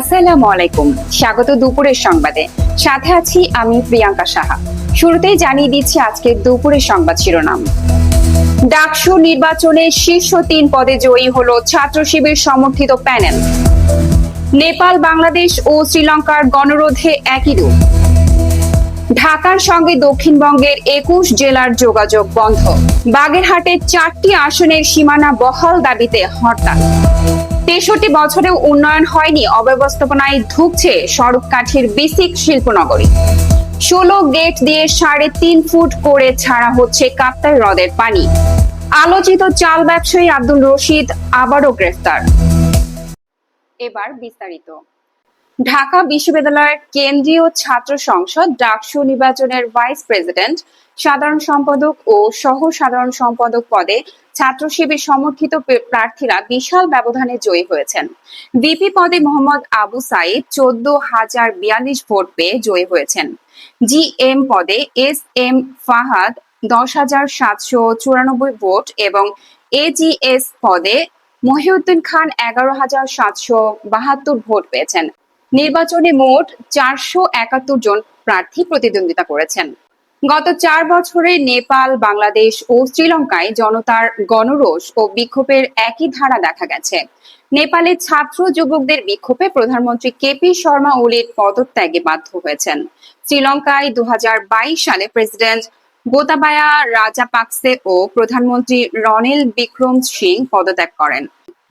আসসালামু আলাইকুম। স্বাগত দুপুরের সংবাদে। সাথে আছি আমি প্রিয়াঙ্কা সাহা। শুরুতেই জানিয়ে দিচ্ছি আজকের দুপুরের সংবাদ শিরোনাম। ডাকসু নির্বাচনে শীর্ষ তিন পদে জয়ী হলো ছাত্র শিবির সমর্থিত প্যানেল। নেপাল, বাংলাদেশ ও শ্রীলঙ্কার গণরোধে একই রূপ। ঢাকার সঙ্গে দক্ষিণবঙ্গের একুশ জেলার যোগাযোগ বন্ধ। বাগেরহাটের চারটি আসনের সীমানা বহাল দাবিতে হরতাল। তেষট্টি বছরেও উন্নয়ন হয়নি, অব্যবস্থাপনায় ধুকছে সড়ক কাঠির বিসিক শিল্পনগরী। ষোলো গেট দিয়ে সাড়ে তিন ফুট করে ছাড়া হচ্ছে কাপ্তাই হ্রদের পানি। আলোচিত চাল ব্যবসায়ী আব্দুল রশিদ আবারও গ্রেফতার। এবার বিস্তারিত। ঢাকা বিশ্ববিদ্যালয়ের কেন্দ্রীয় ছাত্র সংসদ ডাকসু নির্বাচনের ভাইস প্রেসিডেন্ট সাধারণ সম্পাদক ও সহ সাধারণ সম্পাদক পদে ছাত্র শিবির সমর্থিত প্রার্থীরা বিশাল ব্যবধানে জয়ী হয়েছেন। ভিপি পদে মোহাম্মদ আবু সাইদ চোদ্দ হাজার বিয়াল্লিশ ভোট পেয়ে জয়ী হয়েছেন। জি এম পদে এস এম ফাহাদ দশ হাজার সাতশো চুরানব্বই ভোট এবং এজিএস পদে মহিউদ্দিন খান এগারো হাজার সাতশো বাহাত্তর ভোট পেয়েছেন। নির্বাচনে মোট চারশো একাত্তর জন প্রার্থী প্রতিদ্বন্দ্বিতা করেছেন। গত চার বছরে নেপাল, বাংলাদেশ ও শ্রীলঙ্কায় জনতার গণরোষ ও বিক্ষোভের একই ধারা দেখা গেছে। নেপালের ছাত্র যুবকদের বিক্ষোভে প্রধানমন্ত্রী কেপি শর্মা ওলির পদত্যাগে বাধ্য হয়েছেন। শ্রীলঙ্কায় দু হাজার বাইশ সালে প্রেসিডেন্ট গোতাবায়া রাজাপাকসে ও প্রধানমন্ত্রী রনিল বিক্রম সিং পদত্যাগ করেন।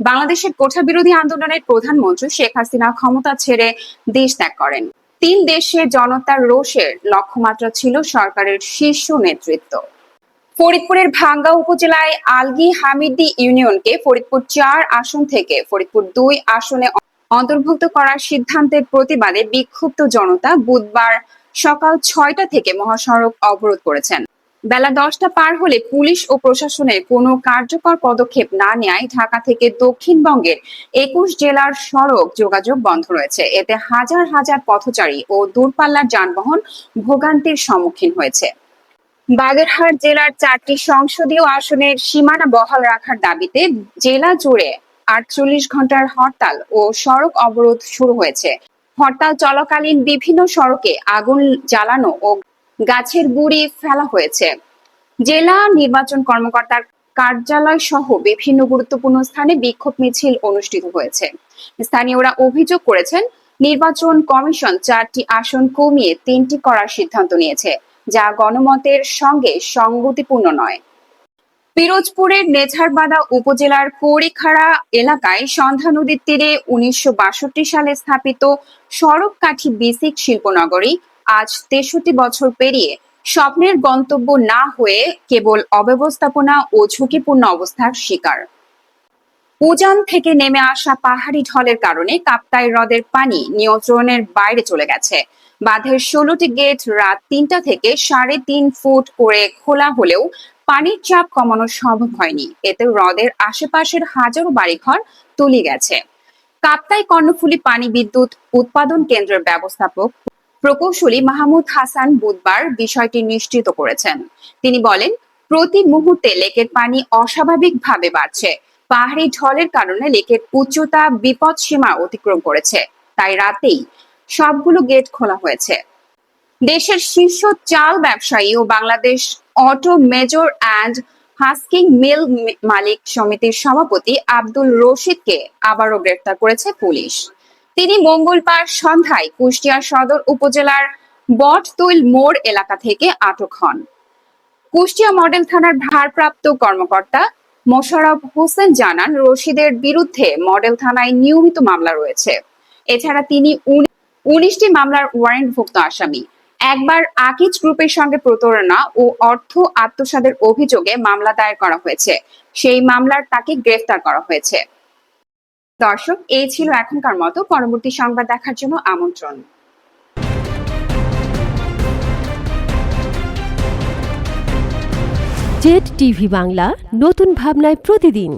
বাংলাদেশের কোঠা বিরোধী আন্দোলনের প্রধানমন্ত্রী শেখ হাসিনা ক্ষমতা ছেড়ে দেশ ত্যাগ করেন। তিন দেশে জনতার রোষের লক্ষ্যমাত্রা ছিল সরকারের শীর্ষ নেতৃত্ব। ফরিদপুরের ভাঙ্গা উপজেলায় আলগি হামিদি ইউনিয়নকে ফরিদপুর চার আসন থেকে ফরিদপুর দুই আসনে অন্তর্ভুক্ত করার সিদ্ধান্তের প্রতিবাদে বিক্ষুব্ধ জনতা বুধবার সকাল ছয়টা থেকে মহাসড়ক অবরোধ করেছেন। বেলা দশটা পার হলে পুলিশ ও প্রশাসনের কোনো কার্যকর পদক্ষেপ না নেয় ঢাকা থেকে দক্ষিণবঙ্গের একুশ জেলার সড়ক যোগাযোগ বন্ধ রয়েছে। এতে হাজার হাজার পথচারী ও দূরপাল্লার যানবাহন ভোগান্তির সম্মুখীন হয়েছে। বাগেরহাট জেলার চারটি সংসদীয় আসনের সীমানা বহাল রাখার দাবিতে জেলা জুড়ে আটচল্লিশ ঘণ্টার হরতাল ও সড়ক অবরোধ শুরু হয়েছে। হরতাল চলাকালীন বিভিন্ন সড়কে আগুন জ্বালানো ও গাছের গুড়ি ফেলা হয়েছে। জেলা নির্বাচন কর্মকর্তার কার্যালয় সহ বিভিন্ন গুরুত্বপূর্ণ স্থানে বিক্ষোভ মিছিল অনুষ্ঠিত হয়েছে। স্থানীয়রা অভিযোগ করেছেন, নির্বাচন কমিশন চারটি আসন কমিয়ে তিনটি করার সিদ্ধান্ত নিয়েছে, যা গণমতের সঙ্গে সংগতিপূর্ণ নয়। পিরোজপুরের নেছারবাদা উপজেলার কৌরিখাড়া এলাকায় সন্ধ্যা নদীর তীরে উনিশশো বাষট্টি সালে স্থাপিত সড়ক কাঠি বিসিক শিল্পনগরী আজ তেষট্টি বছর পেরিয়ে স্বপ্নের গন্তব্য না হয়ে কেবল অব্যবস্থাপনা ও ঝুঁকিপূর্ণ অবস্থার শিকার। উজান থেকে নেমে আসা পাহাড়ি ঢলের কারণে কাপ্তাই হ্রদের পানি নিয়ন্ত্রণের বাইরে চলে গেছে। বাঁধের ষোলোটি গেট রাত তিনটা থেকে সাড়ে তিন ফুট করে খোলা হলেও পানির চাপ কমানো সম্ভব হয়নি। এতে হ্রদের আশেপাশের হাজারো বাড়িঘর তলিয়ে গেছে। কাপ্তাই কর্ণফুলী পানি বিদ্যুৎ উৎপাদন কেন্দ্রের ব্যবস্থাপক প্রকৌশলী মাহমুদ হাসান বুধবার বিষয়টি নিশ্চিত করেছেন। তিনি বলেন, প্রতি মুহূর্তে লেকের পানি অস্বাভাবিকভাবে বাড়ছে। পাহাড়ি ঢলের কারণে লেকের উচ্চতা বিপদ সীমা অতিক্রম করেছে। তাই রাতেই সবগুলো গেট খোলা হয়েছে। দেশের শীর্ষ চাল ব্যবসায়ী ও Bangladesh auto major and husking mill মালিক সমিতির সভাপতি আব্দুল রশিদকে আবারও গ্রেফতার করেছে পুলিশ। তিনি মঙ্গলবার সন্ধ্যায় কুষ্টিয়া সদর উপজেলার বটতৈল মোড় এলাকা থেকে আটক হন। কুষ্টিয়া মডেল থানার ভারপ্রাপ্ত কর্মকর্তা মোশাররফ হোসেন জানান, রশিদের বিরুদ্ধে মডেল থানায় নিয়মিত মামলা রয়েছে। এছাড়া তিনি উনি- উনিশটি মামলার ওয়ারেন্টভুক্ত আসামি। একবার আকিজ গ্রুপের সঙ্গে প্রতারণা ও অর্থ আত্মসাদের অভিযোগে মামলা দায়ের করা হয়েছে। সেই মামলার তাকে গ্রেফতার করা হয়েছে। দর্শক, এই ছিল এখনকার মতো। পরবর্তী সংবাদ দেখার জন্য আমন্ত্রণ। জেড টিভি বাংলা, নতুন ভাবনায় প্রতিদিন।